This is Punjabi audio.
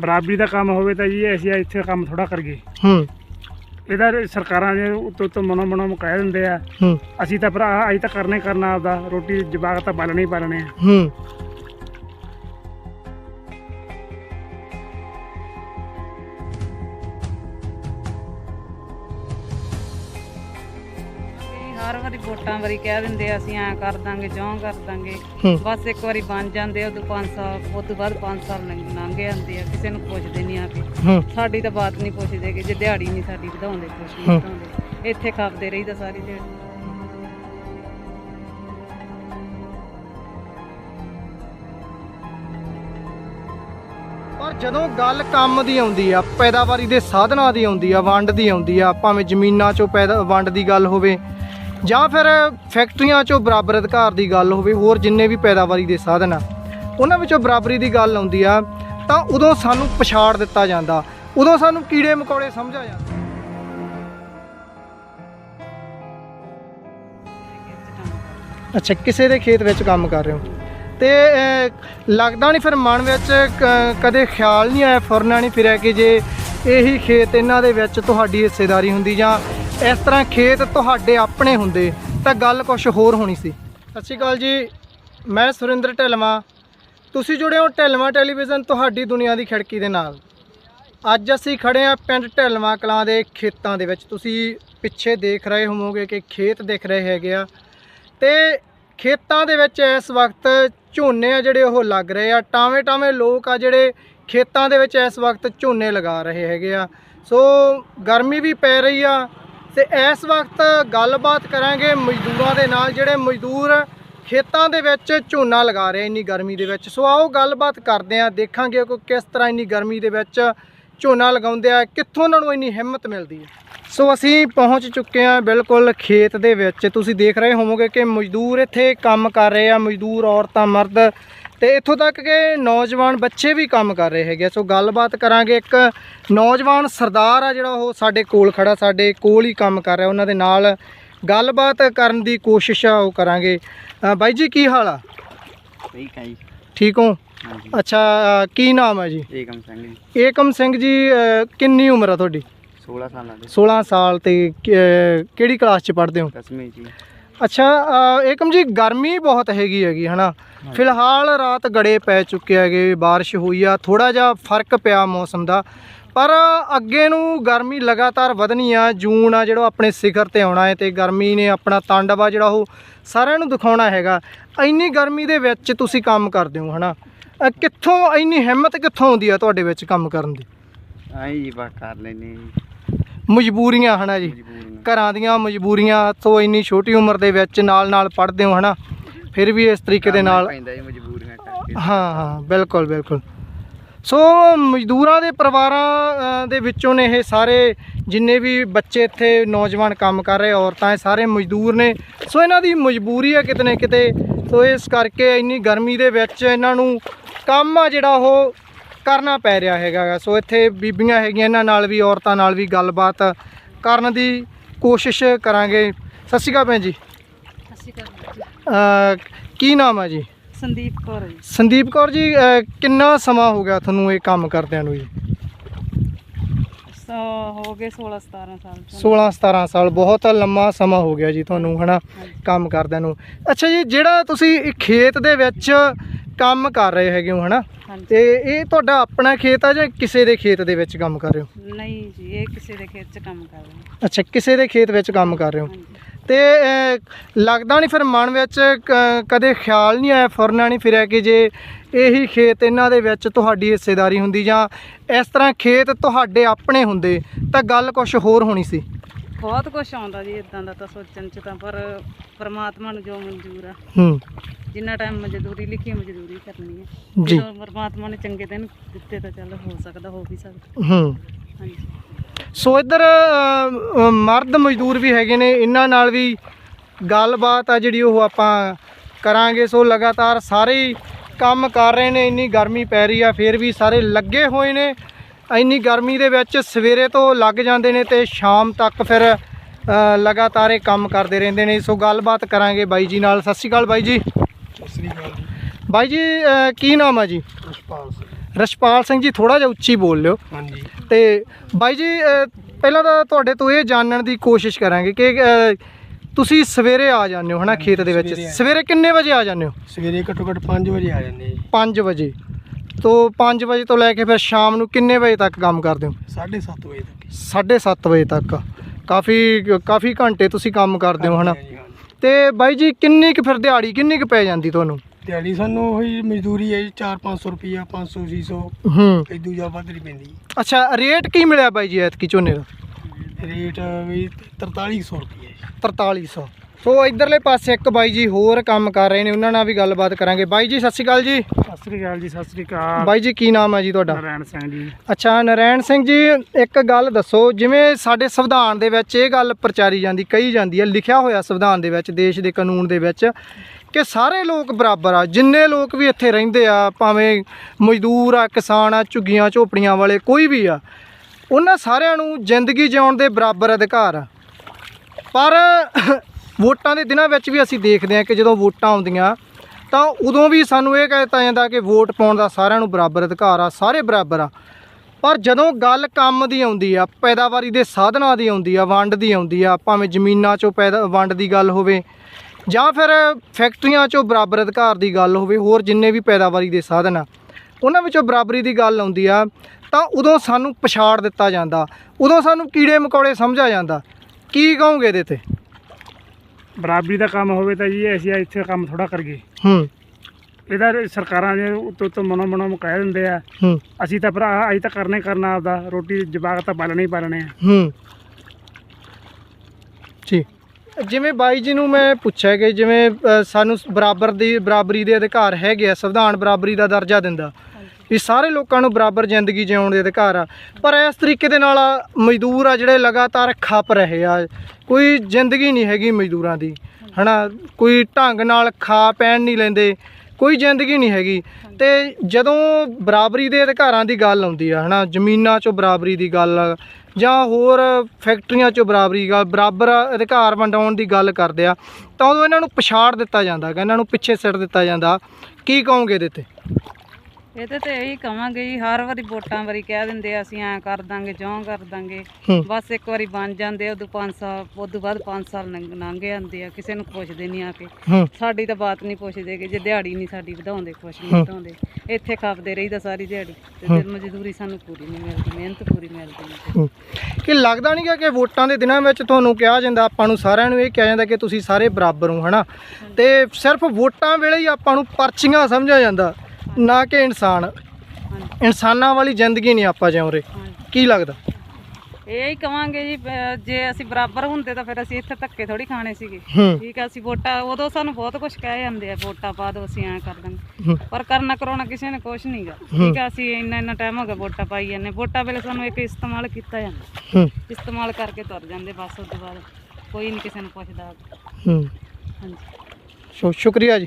ਬਰਾਬਰੀ ਦਾ ਕੰਮ ਹੋਵੇ ਤਾਂ ਜੀ ਅਸੀਂ ਇੱਥੇ ਕੰਮ ਥੋੜਾ ਕਰੀਏ। ਹੂੰ। ਇਹਦਾ ਸਰਕਾਰਾਂ ਦੇ ਉੱਤੋਂ ਉੱਤੋਂ ਮਨੋ ਮਨੋ ਕਹਿ ਦਿੰਦੇ ਆ। ਹੂੰ। ਅਸੀਂ ਤਾਂ ਭਰਾ ਅਸੀਂ ਤਾਂ ਕਰਨੇ ਕਰਨਾ ਆਪਦਾ ਰੋਟੀ ਜਵਾਕ ਤਾਂ ਪਾਲਣੇ ਹੀ ਪਾਲਣੇ ਆ। ਹੂੰ। ਹਰ ਵਾਰੀ ਵੋਟਾਂ ਵਾਰੀ ਕਹਿ ਦਿੰਦੇ ਆ ਅਸੀਂ ਐਂ ਕਰ ਦਾਂਗੇ ਜਿਉਂ ਕਰ ਦਾਂਗੇ। ਹੂੰ। ਬਸ ਇੱਕ ਵਾਰੀ ਬਣ ਜਾਂਦੇ ਆ ਉਦੋਂ 5 ਸਾਲ ਉਸ ਤੋਂ ਬਾਅਦ 5 ਸਾਲ ਲੰਘ ਲੰਘ ਜਾਂਦੇ ਆ ਕਿਸੇ ਨੂੰ ਪੁੱਛਦੇ ਨਹੀਂ ਆ ਕੇ। ਹੂੰ। ਸਾਡੀ ਤਾਂ ਬਾਤ ਨਹੀਂ ਪੁੱਛਦੇ ਕਿ ਜੇ ਦਿਹਾੜੀ ਨਹੀਂ ਸਾਡੀ ਵਧਾਉਂਦੇ ਕੁਛ ਨਹੀਂ ਹੂੰ। ਵਧਾਉਂਦੇ। ਇੱਥੇ ਖਾਪਦੇ ਰਹੀਦਾ ਸਾਰੀ ਦਿਹਾੜੀ। ਪਰ ਜਦੋਂ ਗੱਲ ਕੰਮ ਦੀ ਆਉਂਦੀ ਆ ਪੈਦਾਵਾਰੀ ਦੇ ਸਾਧਨਾਂ ਦੀ ਆਉਂਦੀ ਆ ਵੰਡ ਦੀ ਆਉਂਦੀ ਆ ਭਾਵੇਂ ਜ਼ਮੀਨਾਂ 'ਚੋਂ ਪੈਦਾ ਵੰਡ ਦੀ ਗੱਲ ਹੋਵੇ ਜਾਂ ਫਿਰ ਫੈਕਟਰੀਆਂ 'ਚੋਂ ਬਰਾਬਰ ਅਧਿਕਾਰ ਦੀ ਗੱਲ ਹੋਵੇ, ਹੋਰ ਜਿੰਨੇ ਵੀ ਪੈਦਾਵਾਰੀ ਦੇ ਸਾਧਨ ਆ, ਉਹਨਾਂ ਵਿੱਚੋਂ ਬਰਾਬਰੀ ਦੀ ਗੱਲ ਆਉਂਦੀ ਆ, ਤਾਂ ਉਦੋਂ ਸਾਨੂੰ ਪਛਾੜ ਦਿੱਤਾ ਜਾਂਦਾ, ਉਦੋਂ ਸਾਨੂੰ ਕੀੜੇ ਮਕੌੜੇ ਸਮਝਿਆ ਜਾਂਦਾ। ਅੱਛਾ, ਕਿਸੇ ਦੇ ਖੇਤ ਵਿੱਚ ਕੰਮ ਕਰ ਰਹੇ ਹੋ? ਤੇ ਲੱਗਦਾ ਨਹੀਂ ਫਿਰ ਮਨ ਵਿੱਚ ਕਦੇ ਖਿਆਲ ਨਹੀਂ ਆਇਆ, ਫੁਰਨਾ ਨਹੀਂ ਫਿਰਿਆ ਕਿ ਜੇ ਇਹੀ ਖੇਤ ਇਹਨਾਂ ਦੇ ਵਿੱਚ ਤੁਹਾਡੀ ਹਿੱਸੇਦਾਰੀ ਹੁੰਦੀ ਜਾਂ ਇਸ ਤਰ੍ਹਾਂ ਖੇਤ ਤੁਹਾਡੇ ਆਪਣੇ ਹੁੰਦੇ, ਤਾਂ ਗੱਲ ਕੁਝ ਹੋਰ ਹੋਣੀ ਸੀ। ਸਤਿ ਸ਼੍ਰੀ ਅਕਾਲ ਜੀ, ਮੈਂ ਸੁਰਿੰਦਰ ਢਿਲਮਾ ਤੁਸੀਂ ਜੁੜੇ ਹੋ ਢਿਲਮਾ ਟੈਲੀਵਿਜ਼ਨ ਤੁਹਾਡੀ ਦੁਨੀਆ ਦੀ ਖਿੜਕੀ ਦੇ ਨਾਲ। ਅੱਜ ਅਸੀਂ ਖੜੇ ਹਾਂ ਪਿੰਡ ਢਿਲਮਾ ਕਲਾਂ ਦੇ ਖੇਤਾਂ ਦੇ ਵਿੱਚ। ਤੁਸੀਂ ਪਿੱਛੇ ਦੇਖ ਰਹੇ ਹੋਵੋਗੇ ਕਿ ਖੇਤ ਦਿਖ ਰਹੇ ਹੈਗੇ ਆ। ਤੇ ਖੇਤਾਂ ਦੇ ਵਿੱਚ ਇਸ ਵਕਤ ਝੋਨੇ ਆ ਜਿਹੜੇ ਉਹ ਲੱਗ ਰਹੇ ਆ। ਟਾਵੇਂ ਟਾਵੇਂ ਲੋਕ ਆ ਜਿਹੜੇ ਖੇਤਾਂ ਦੇ ਵਿੱਚ ਇਸ ਵਕਤ ਝੋਨੇ ਲਗਾ ਰਹੇ ਹੈਗੇ ਆ। ਸੋ ਗਰਮੀ ਵੀ ਪੈ ਰਹੀ ਆ ਤੇ ਇਸ ਵਕਤ ਗੱਲਬਾਤ ਕਰਾਂਗੇ ਮਜ਼ਦੂਰਾਂ ਦੇ ਨਾਲ ਜਿਹੜੇ ਮਜ਼ਦੂਰ ਖੇਤਾਂ ਦੇ ਵਿੱਚ ਝੋਨਾ ਲਗਾ ਰਹੇ ਇੰਨੀ ਗਰਮੀ ਦੇ ਵਿੱਚ। ਸੋ ਆਓ ਗੱਲਬਾਤ ਕਰਦੇ ਆ ਦੇਖਾਂਗੇ ਕਿ ਕਿਸ ਤਰ੍ਹਾਂ ਇੰਨੀ ਗਰਮੀ ਦੇ ਵਿੱਚ ਝੋਨਾ ਲਗਾਉਂਦੇ ਆ, ਕਿੱਥੋਂ ਉਹਨਾਂ ਨੂੰ ਇੰਨੀ ਹਿੰਮਤ ਮਿਲਦੀ ਹੈ। ਸੋ ਅਸੀਂ ਪਹੁੰਚ ਚੁੱਕੇ ਹਾਂ ਬਿਲਕੁਲ ਖੇਤ ਦੇ ਵਿੱਚ। ਤੁਸੀਂ ਦੇਖ ਰਹੇ ਹੋਵੋਗੇ ਕਿ ਮਜ਼ਦੂਰ ਇੱਥੇ ਕੰਮ ਕਰ ਰਹੇ ਆ, ਮਜ਼ਦੂਰ ਔਰਤਾਂ, ਮਰਦ ਤੇ ਇੱਥੋਂ ਤੱਕ ਕਿ ਨੌਜਵਾਨ ਬੱਚੇ ਵੀ ਕੰਮ ਕਰ ਰਹੇ ਹੈਗੇ ਆ। ਸੋ ਗੱਲਬਾਤ ਕਰਾਂਗੇ ਇੱਕ ਨੌਜਵਾਨ ਸਰਦਾਰ ਆ ਜਿਹੜਾ ਉਹ ਸਾਡੇ ਕੋਲ ਖੜਾ ਸਾਡੇ ਕੋਲ ਹੀ ਕੰਮ ਕਰ ਰਿਹਾ। ਉਹਨਾਂ ਦੇ ਨਾਲ ਗੱਲਬਾਤ ਕਰਨ ਦੀ ਕੋਸ਼ਿਸ਼ ਆ ਉਹ ਕਰਾਂਗੇ। ਬਾਈ ਜੀ ਕੀ ਹਾਲ ਆ? ਠੀਕ ਹੈ ਜੀ। ਠੀਕ ਹੋ? ਅੱਛਾ ਕੀ ਨਾਮ ਹੈ ਜੀ? ਏਕਮ ਸਿੰਘ ਜੀ। ਏਕਮ ਸਿੰਘ ਜੀ ਕਿੰਨੀ ਉਮਰ ਆ ਤੁਹਾਡੀ? 16 ਸਾਲਾਂ ਦੇ। 16 ਸਾਲ ਤੇ ਕਿਹੜੀ ਕਲਾਸ ਚ ਪੜ੍ਹਦੇ ਹੋ? ਜੀ। ਅੱਛਾ ਏਕਮ ਜੀ ਗਰਮੀ ਬਹੁਤ ਹੈਗੀ ਹੈਗੀ ਹਨਾ? ਫਿਲਹਾਲ ਰਾਤ ਗੜੇ ਪੈ ਚੁੱਕੇ ਹੈਗੇ ਬਾਰਿਸ਼ ਹੋਈ ਆ ਥੋੜਾ ਜਿਹਾ ਫ਼ਰਕ ਪਿਆ ਮੌਸਮ ਦਾ। ਪਰ ਅੱਗੇ ਨੂੰ ਗਰਮੀ ਲਗਾਤਾਰ ਵਧਣੀ ਆ ਜੂਨ ਆ ਜਿਹੜਾ ਆਪਣੇ ਸਿਖਰ ਤੇ ਆਉਣਾ ਹੈ ਤੇ ਗਰਮੀ ਨੇ ਆਪਣਾ ਤਾਂਡਵ ਆ ਜਿਹੜਾ ਉਹ ਸਾਰਿਆਂ ਨੂੰ ਦਿਖਾਉਣਾ ਹੈਗਾ। ਇੰਨੀ ਗਰਮੀ ਦੇ ਵਿੱਚ ਤੁਸੀਂ ਕੰਮ ਕਰਦੇ ਹੋ ਹਨਾ? ਕਿੱਥੋਂ ਇੰਨੀ ਹਿੰਮਤ ਕਿੱਥੋਂ ਆਉਂਦੀ ਆ ਤੁਹਾਡੇ ਵਿੱਚ ਕੰਮ ਕਰਨ ਦੀ? ਆਈ ਜੀ ਬਾ ਕਰ ਲੈਨੇ ਜੀ। ਮਜਬੂਰੀਆਂ ਹਨਾ ਜੀ? ਘਰਾਂ ਦੀਆਂ ਮਜਬੂਰੀਆਂ ਤੋਂ ਇੰਨੀ ਛੋਟੀ ਉਮਰ ਦੇ ਵਿੱਚ ਨਾਲ ਨਾਲ ਪੜ੍ਹਦੇ ਹੋ ਹਨਾ? ਫਿਰ ਵੀ ਇਸ ਤਰੀਕੇ ਦੇ ਨਾਲ ਪੈਂਦਾ ਜੀ ਮਜਬੂਰੀਆਂ ਕਰਕੇ। ਹਾਂ ਹਾਂ ਬਿਲਕੁਲ ਬਿਲਕੁਲ। ਸੋ ਮਜ਼ਦੂਰਾਂ ਦੇ ਪਰਿਵਾਰਾਂ ਦੇ ਵਿੱਚੋਂ ਨੇ ਇਹ ਸਾਰੇ ਜਿੰਨੇ ਵੀ ਬੱਚੇ ਇੱਥੇ ਨੌਜਵਾਨ ਕੰਮ ਕਰ ਰਹੇ ਔਰਤਾਂ ਇਹ ਸਾਰੇ ਮਜ਼ਦੂਰ ਨੇ। ਸੋ ਇਹਨਾਂ ਦੀ ਮਜਬੂਰੀ ਹੈ ਕਿਤੇ ਨਾ ਕਿਤੇ। ਸੋ ਇਸ ਕਰਕੇ ਇੰਨੀ ਗਰਮੀ ਦੇ ਵਿੱਚ ਇਹਨਾਂ ਨੂੰ ਕੰਮ ਆ ਜਿਹੜਾ ਉਹ ਕਰਨਾ ਪੈ ਰਿਹਾ ਹੈਗਾ। ਸੋ ਇੱਥੇ ਬੀਬੀਆਂ ਹੈਗੀਆਂ ਇਹਨਾਂ ਨਾਲ ਵੀ ਔਰਤਾਂ ਨਾਲ ਵੀ ਗੱਲਬਾਤ ਕਰਨ ਦੀ ਕੋਸ਼ਿਸ਼ ਕਰਾਂਗੇ। ਸਤਿ ਸ਼੍ਰੀ ਅਕਾਲ ਭੈਣ ਜੀ। ਸਤਿ ਸ਼੍ਰੀ ਅਕਾਲ ਕੀ ਨਾਮ ਹੈ ਜੀ? ਸੰਦੀਪ ਕੌਰ ਜੀ। ਸੰਦੀਪ ਕੌਰ ਜੀ ਅਹ ਕਿੰਨਾ ਸਮਾਂ ਹੋ ਗਿਆ ਤੁਹਾਨੂੰ ਇਹ ਕੰਮ ਕਰਦਿਆਂ ਨੂੰ ਜੀ? ਸੋ ਹੋ ਗਏ 16 17 ਸਾਲ ਤੋਂ। 16 17 ਸਾਲ ਬਹੁਤ ਲੰਮਾ ਸਮਾਂ ਹੋ ਗਿਆ ਜੀ ਤੁਹਾਨੂੰ ਹਨਾ ਕੰਮ ਕਰਦਿਆਂ ਨੂੰ। ਅੱਛਾ ਜੀ ਜਿਹੜਾ ਤੁਸੀਂ ਇਹ ਖੇਤ ਦੇ ਵਿੱਚ ਕੰਮ ਕਰ ਰਹੇ ਹੈਗੇ ਹੋ ਹਨਾ ਹਾਂਜੀ। ਤੇ ਇਹ ਤੁਹਾਡਾ ਆਪਣਾ ਖੇਤ ਆ ਜਾਂ ਕਿਸੇ ਦੇ ਖੇਤ ਦੇ ਵਿੱਚ ਕੰਮ ਕਰ ਰਹੇ ਹੋ? ਨਹੀਂ ਜੀ ਇਹ ਕਿਸੇ ਦੇ ਖੇਤ 'ਚ ਕੰਮ ਕਰ ਰਹੇ। ਅੱਛਾ ਕਿਸੇ ਦੇ ਖੇਤ ਵਿੱਚ ਕੰਮ ਕਰ ਰਹੇ ਹੋ। ਹਾਂਜੀ। ਤੇ ਲੱਗਦਾ ਨਹੀਂ ਫਿਰ ਮਨ ਵਿੱਚ ਕਦੇ ਖਿਆਲ ਨਹੀਂ ਆਇਆ ਫੁਰਨਾ ਨਹੀਂ ਫਿਰਿਆ ਕਿ ਜੇ ਇਹੀ ਖੇਤ ਇਹਨਾਂ ਦੇ ਵਿੱਚ ਤੁਹਾਡੀ ਹਿੱਸੇਦਾਰੀ ਹੁੰਦੀ ਜਾਂ ਇਸ ਤਰ੍ਹਾਂ ਖੇਤ ਤੁਹਾਡੇ ਆਪਣੇ ਹੁੰਦੇ ਤਾਂ ਗੱਲ ਕੁਝ ਹੋਰ ਹੋਣੀ ਸੀ। ਬਹੁਤ ਕੁਝ ਆਉਂਦਾ ਜੀ ਇਦਾਂ ਦਾ ਤਾਂ ਸੋਚਣ 'ਚ ਤਾਂ ਪਰ ਪਰਮਾਤਮਾ ਨੂੰ ਜੋ ਮਨਜ਼ੂਰ ਆ। ਹੂੰ। ਜਿੰਨਾ ਟਾਈਮ ਮਜ਼ਦੂਰੀ ਲਿਖੀ ਮਜ਼ਦੂਰੀ ਕਰਨੀ ਹੈ ਜੀ। ਪਰਮਾਤਮਾ ਨੇ ਚੰਗੇ ਦਿਨ ਦਿੱਤੇ ਤਾਂ ਚੱਲ ਹੋ ਸਕਦਾ ਹੋ ਵੀ ਸਕਦਾ। ਹੂੰ। ਹਾਂਜੀ। ਸੋ ਇੱਧਰ ਮਰਦ ਮਜ਼ਦੂਰ ਵੀ ਹੈਗੇ ਨੇ। ਇਹਨਾਂ ਨਾਲ ਵੀ ਗੱਲਬਾਤ ਆ ਜਿਹੜੀ ਉਹ ਆਪਾਂ ਕਰਾਂਗੇ। ਸੋ ਲਗਾਤਾਰ ਸਾਰੇ ਕੰਮ ਕਰ ਰਹੇ ਨੇ। ਇੰਨੀ ਗਰਮੀ ਪੈ ਰਹੀ ਆ ਫਿਰ ਵੀ ਸਾਰੇ ਲੱਗੇ ਹੋਏ ਨੇ। ਇੰਨੀ ਗਰਮੀ ਦੇ ਵਿੱਚ ਸਵੇਰੇ ਤੋਂ ਲੱਗ ਜਾਂਦੇ ਨੇ ਤੇ ਸ਼ਾਮ ਤੱਕ ਫਿਰ ਲਗਾਤਾਰ ਇਹ ਕੰਮ ਕਰਦੇ ਰਹਿੰਦੇ ਨੇ। ਸੋ ਗੱਲਬਾਤ ਕਰਾਂਗੇ ਬਾਈ ਜੀ ਨਾਲ। ਸਤਿ ਸ਼੍ਰੀ ਅਕਾਲ ਬਾਈ ਜੀ। ਸਤਿ ਸ੍ਰੀ ਅਕਾਲ ਜੀ। ਬਾਈ ਜੀ ਕੀ ਨਾਮ ਆ ਜੀ? ਪੁਸ਼ਪਾਲ ਸਿੰਘ। ਰਸ਼ਪਾਲ ਸਿੰਘ ਜੀ ਥੋੜਾ ਜਿਹਾ ਉੱਚੀ ਬੋਲ ਲਿਓ। ਹਾਂਜੀ। ਤੇ ਬਾਈ ਜੀ ਪਹਿਲਾਂ ਤਾਂ ਤੁਹਾਡੇ ਤੋਂ ਇਹ ਜਾਣਨ ਦੀ ਕੋਸ਼ਿਸ਼ ਕਰਾਂਗੇ ਕਿ ਤੁਸੀਂ ਸਵੇਰੇ ਆ ਜਾਂਦੇ ਹੋ ਹਨਾ ਖੇਤ ਦੇ ਵਿੱਚ? ਸਵੇਰੇ ਆ- ਸਵੇਰੇ ਕਿੰਨੇ ਵਜੇ ਆ ਜਾਂਦੇ ਹੋ? ਸਵੇਰੇ ਘੱਟੋ ਘੱਟ 5 ਵਜੇ ਆ ਜਾਂਦੇ ਜੀ। 5 ਵਜੇ। ਤੋਂ 5 ਵਜੇ ਤੋਂ ਲੈ ਕੇ ਫਿਰ ਸ਼ਾਮ ਨੂੰ ਕਿੰਨੇ ਵਜੇ ਤੱਕ ਕੰਮ ਕਰਦੇ ਹੋ? 7:30 ਵਜੇ ਤੱਕ। 7:30 ਵਜੇ ਤੱਕ। ਕਾਫੀ ਕਾਫੀ ਘੰਟੇ ਤੁਸੀਂ ਕੰਮ ਕਰਦੇ ਹੋ ਹਨਾ? ਹਾਂਜੀ, ਹਾਂਜੀ। ਤੇ ਬਾਈ ਜੀ ਕਿੰਨੀ ਕੁ ਫਿਰ ਦਿਹਾੜੀ ਕਿੰਨੀ ਕੁ ਪੈ ਜਾਂਦੀ ਤੁਹਾਨੂੰ? ਦਿਹਾੜੀ ਸਾਨੂੰ ਉਹੀ ਮਜ਼ਦੂਰੀ ਹੈ 4-500 ਰੁਪਈਆ 500 600 ਹੂੰ। ਇਦੂ ਜਾ ਵੱਧ ਨਹੀਂ ਪੈਂਦੀ ਅੱਛਾ ਰੇਟ ਕੀ ਮਿਲਿਆ ਬਾਈ ਜੀ ਐਤਕੀ ਝੋਨੇ ਦਾ? ਰੇਟ ਵੀ 4300 ਰੁਪਈਆ ਜੀ। 4300 ਸੋ। ਇਧਰਲੇ ਪਾਸੇ ਇੱਕ ਬਾਈ ਜੀ ਹੋਰ ਕੰਮ ਕਰ ਰਹੇ ਨੇ ਉਹਨਾਂ ਨਾਲ ਵੀ ਗੱਲਬਾਤ ਕਰਾਂਗੇ। ਬਾਈ ਜੀ ਸਤਿ ਸ਼੍ਰੀ ਅਕਾਲ ਜੀ। ਸਤਿ ਸ੍ਰੀ ਅਕਾਲ ਜੀ ਸਤਿ ਸ੍ਰੀ ਅਕਾਲ। ਬਾਈ ਜੀ ਕੀ ਨਾਮ ਹੈ ਜੀ ਤੁਹਾਡਾ? ਨਾਰਾਇਣ ਸਿੰਘ ਜੀ। ਅੱਛਾ ਨਰੈਣ ਸਿੰਘ ਜੀ ਇੱਕ ਗੱਲ ਦੱਸੋ ਜਿਵੇਂ ਸਾਡੇ ਸੰਵਿਧਾਨ ਦੇ ਵਿੱਚ ਇਹ ਗੱਲ ਪ੍ਰਚਾਰੀ ਜਾਂਦੀ ਕਹੀ ਜਾਂਦੀ ਹੈ ਲਿਖਿਆ ਹੋਇਆ ਸੰਵਿਧਾਨ ਦੇ ਵਿੱਚ ਦੇਸ਼ ਦੇ ਕਾਨੂੰਨ ਦੇ ਵਿੱਚ ਕਿ ਸਾਰੇ ਲੋਕ ਬਰਾਬਰ ਆ, ਜਿੰਨੇ ਲੋਕ ਵੀ ਇੱਥੇ ਰਹਿੰਦੇ ਆ, ਭਾਵੇਂ ਮਜ਼ਦੂਰ ਆ, ਕਿਸਾਨ ਆ, ਝੁੱਗੀਆਂ, ਝੋਪੜੀਆਂ ਵਾਲੇ, ਕੋਈ ਵੀ ਆ, ਉਹਨਾਂ ਸਾਰਿਆਂ ਨੂੰ ਜ਼ਿੰਦਗੀ ਜਿਉਣ ਦੇ ਬਰਾਬਰ ਅਧਿਕਾਰ ਆ। ਪਰ ਵੋਟਾਂ ਦੇ ਦਿਨਾਂ ਵਿੱਚ ਵੀ ਅਸੀਂ ਦੇਖਦੇ ਹਾਂ ਕਿ ਜਦੋਂ ਵੋਟਾਂ ਆਉਂਦੀਆਂ, ਤਾਂ ਉਦੋਂ ਵੀ ਸਾਨੂੰ ਇਹ ਕਹਿ ਦਿੱਤਾ ਜਾਂਦਾ ਕਿ ਵੋਟ ਪਾਉਣ ਦਾ ਸਾਰਿਆਂ ਨੂੰ ਬਰਾਬਰ ਅਧਿਕਾਰ ਆ, ਸਾਰੇ ਬਰਾਬਰ ਆ। ਪਰ ਜਦੋਂ ਗੱਲ ਕੰਮ ਦੀ ਆਉਂਦੀ ਆ, ਪੈਦਾਵਾਰੀ ਦੇ ਸਾਧਨਾਂ ਦੀ ਆਉਂਦੀ ਆ, ਵੰਡ ਦੀ ਆਉਂਦੀ ਆ, ਭਾਵੇਂ ਜ਼ਮੀਨਾਂ 'ਚੋਂ ਪੈਦਾ, ਵੰਡ ਦੀ ਗੱਲ ਹੋਵੇ ਜਾਂ ਫਿਰ ਫੈਕਟਰੀਆਂ 'ਚੋਂ ਬਰਾਬਰ ਅਧਿਕਾਰ ਦੀ ਗੱਲ ਹੋਵੇ ਹੋਰ ਜਿੰਨੇ ਵੀ ਪੈਦਾਵਾਰੀ ਦੇ ਸਾਧਨ ਆ ਉਹਨਾਂ ਵਿੱਚੋਂ ਬਰਾਬਰੀ ਦੀ ਗੱਲ ਆਉਂਦੀ ਆ ਤਾਂ ਉਦੋਂ ਸਾਨੂੰ ਪਛਾੜ ਦਿੱਤਾ ਜਾਂਦਾ ਉਦੋਂ ਸਾਨੂੰ ਕੀੜੇ ਮਕੌੜੇ ਸਮਝਿਆ ਜਾਂਦਾ। ਕੀ ਕਹੋਗੇ ਇਹਦੇ ਤੇ? ਬਰਾਬਰੀ ਦਾ ਕੰਮ ਹੋਵੇ ਤਾਂ ਜੀ ਅਸੀਂ ਇੱਥੇ ਕੰਮ ਥੋੜਾ ਕਰੀਏ। ਹੂੰ। ਇਹਦਾ ਸਰਕਾਰਾਂ ਦੇ ਉੱਤੋਂ ਤੋਂ ਮਨੋ ਮਨੋ ਕਹਿ ਦਿੰਦੇ ਆ। ਹੂੰ। ਅਸੀਂ ਤਾਂ ਭਰਾ ਅਸੀਂ ਤਾਂ ਕਰਨੇ ਕਰਨਾ ਆਪਦਾ ਰੋਟੀ ਜਵਾਕ ਤਾਂ ਪਾਲਣੇ ਹੀ ਪਾਲਣੇ ਆ। ਹੂੰ। ਜਿਵੇਂ ਬਾਈ ਜੀ ਨੂੰ ਮੈਂ ਪੁੱਛਿਆ ਕਿ ਜਿਵੇਂ ਸਾਨੂੰ ਬਰਾਬਰ ਦੀ, ਬਰਾਬਰੀ ਦੇ ਅਧਿਕਾਰ ਹੈਗੇ ਆ, ਸੰਵਿਧਾਨ ਬਰਾਬਰੀ ਦਾ ਦਰਜਾ ਦਿੰਦਾ। ਵੀ ਸਾਰੇ ਲੋਕਾਂ ਨੂੰ ਬਰਾਬਰ ਜ਼ਿੰਦਗੀ ਜਿਉਣ ਦੇ ਅਧਿਕਾਰ ਆ। ਪਰ ਇਸ ਤਰੀਕੇ ਦੇ ਨਾਲ ਮਜ਼ਦੂਰ ਆ ਜਿਹੜੇ ਲਗਾਤਾਰ ਖੱਪ ਰਹੇ ਆ। ਕੋਈ ਜ਼ਿੰਦਗੀ ਨਹੀਂ ਹੈਗੀ ਮਜ਼ਦੂਰਾਂ ਦੀ। ਹਨਾ, ਕੋਈ ਢੰਗ ਨਾਲ ਖਾ ਪੈਣ ਨਹੀਂ ਲੈਂਦੇ। ਕੋਈ ਜ਼ਿੰਦਗੀ ਨਹੀਂ ਹੈਗੀ। ਤੇ ਜਦੋਂ ਬਰਾਬਰੀ ਦੇ ਅਧਿਕਾਰਾਂ ਦੀ ਗੱਲ ਆਉਂਦੀ ਆ, ਹਨਾ, ਜ਼ਮੀਨਾਂ 'ਚੋਂ ਬਰਾਬਰੀ ਦੀ ਗੱਲ ਜਾਂ ਹੋਰ ਫੈਕਟਰੀਆਂ 'ਚੋਂ ਬਰਾਬਰੀ ਗੱਲ ਬਰਾਬਰ ਅਧਿਕਾਰ ਵੰਡਾਉਣ ਦੀ ਗੱਲ ਕਰਦੇ ਆ, ਤਾਂ ਉਦੋਂ ਇਹਨਾਂ ਨੂੰ ਪਛਾੜ ਦਿੱਤਾ ਜਾਂਦਾ ਗਾ, ਇਹਨਾਂ ਨੂੰ ਪਿੱਛੇ ਸਿੱਟ ਦਿੱਤਾ ਜਾਂਦਾ। ਕੀ ਕਹੋਗੇ ਇਹਦੇ ਤੇ? ਇਹਦੇ ਤੇ ਇਹੀ ਕਵਾਂਗੇ ਜੀ ਹਰ ਵਾਰੀ ਵੋਟਾਂ ਵਾਰੀ ਕਹਿ ਦਿੰਦੇ ਆ ਅਸੀਂ ਐ ਕਰ ਦਾਂਗੇ ਜਿਉਂ ਕਰ ਦਾਂਗੇ ਹੂੰ। ਬਸ ਇੱਕ ਵਾਰੀ ਬਣ ਜਾਂਦੇ ਆ, ਉਦੋਂ 5 ਸਾਲ ਉਦੋਂ ਬਾਅਦ 5 ਸਾਲ ਲੰਘ ਲੰਘ ਜਾਂਦੇ ਆ ਕਿਸੇ ਨੂੰ ਪੁੱਛਦੇ ਨਹੀਂ ਆ ਕੇ ਹੂੰ ਸਾਡੀ ਤਾਂ ਬਾਤ ਨਹੀਂ ਪੁੱਛਦੇ ਕਿ ਜੇ ਦਿਹਾੜੀ ਨਹੀਂ ਸਾਡੀ ਵਧਾਉਂਦੇ ਕੁਛ ਨਹੀਂ। ਵਧਾਉਂਦੇ ਇੱਥੇ ਖਾਪਦੇ ਰਹੀਦਾ ਸਾਰੀ ਦਿਹਾੜੀ ਤੇ। ਫਿਰ ਮਜ਼ਦੂਰੀ ਸਾਨੂੰ ਪੂਰੀ ਨਹੀਂ ਮਿਲਦੀ ਮਿਹਨਤ ਪੂਰੀ ਮਿਲਦੀ ਨਹੀਂ ਹੂੰ। ਕਿ ਲੱਗਦਾ ਨਹੀਂ ਗਾ ਕਿ ਵੋਟਾਂ ਦੇ ਦਿਨਾਂ ਵਿੱਚ ਤੁਹਾਨੂੰ ਕਿਹਾ ਜਾਂਦਾ ਆਪਾਂ ਨੂੰ ਸਾਰਿਆਂ ਨੂੰ ਇਹ ਕਿਹਾ ਜਾਂਦਾ ਕਿ ਤੁਸੀਂ ਸਾਰੇ ਬਰਾਬਰ ਹੋ ਹਨਾ ਤੇ ਸਿਰਫ ਵੋਟਾਂ ਵੇਲੇ ਹੀ ਆਪਾਂ ਨੂੰ ਪਰਚੀਆਂ ਸਮਝਿਆ ਜਾਂਦਾ ਨਾ ਕਿ ਇਨਸਾਨ ਇਨਸਾਨਾਂ ਵਾਲੀ ਜ਼ਿੰਦਗੀ ਨਹੀਂ ਆਪਾਂ ਜਿਉਂ ਰਹੇ ਕੀ ਲੱਗਦਾ? ਇਹ ਹੀ ਕਵਾਂਗੇ ਜੀ ਜੇ ਅਸੀਂ ਬਰਾਬਰ ਹੁੰਦੇ ਤਾਂ ਫਿਰ ਅਸੀਂ ਇੱਥੇ ਧੱਕੇ ਥੋੜੀ ਖਾਣੇ ਸੀਗੇ। ਹੂੰ। ਠੀਕ ਆ ਅਸੀਂ ਵੋਟਾਂ ਉਦੋਂ ਸਾਨੂੰ ਬਹੁਤ ਕੁਝ ਕਹਿ ਜਾਂਦੇ ਆ ਵੋਟਾਂ ਪਾ ਦਿਓ ਅਸੀਂ ਐਂ ਕਰ ਦਾਂਗੇ ਹੂੰ। ਪਰ ਕਰਨਾ ਕਰਾਉਣਾ ਕਿਸੇ ਨੇ ਕੁਝ ਨਹੀਂਗਾ ਠੀਕ ਆ ਅਸੀਂ ਇੰਨਾ ਇੰਨਾ ਟਾਈਮ ਹੋ ਗਿਆ ਵੋਟਾਂ ਪਾਈ ਜਾਂਦੇ। ਵੋਟਾਂ ਵੇਲੇ ਸਾਨੂੰ ਇੱਕ ਇਸਤੇਮਾਲ ਕੀਤਾ ਜਾਂਦਾ। ਹੂੰ। ਇਸਤੇਮਾਲ ਕਰਕੇ ਤੁਰ ਜਾਂਦੇ ਬਸ ਉਸ ਤੋਂ ਬਾਅਦ ਕੋਈ ਨਹੀਂ ਕਿਸੇ ਨੂੰ ਪੁੱਛਦਾ। ਹੂੰ। ਹਾਂਜੀ। ਸੋ ਸ਼ੁਕਰੀਆ ਜੀ।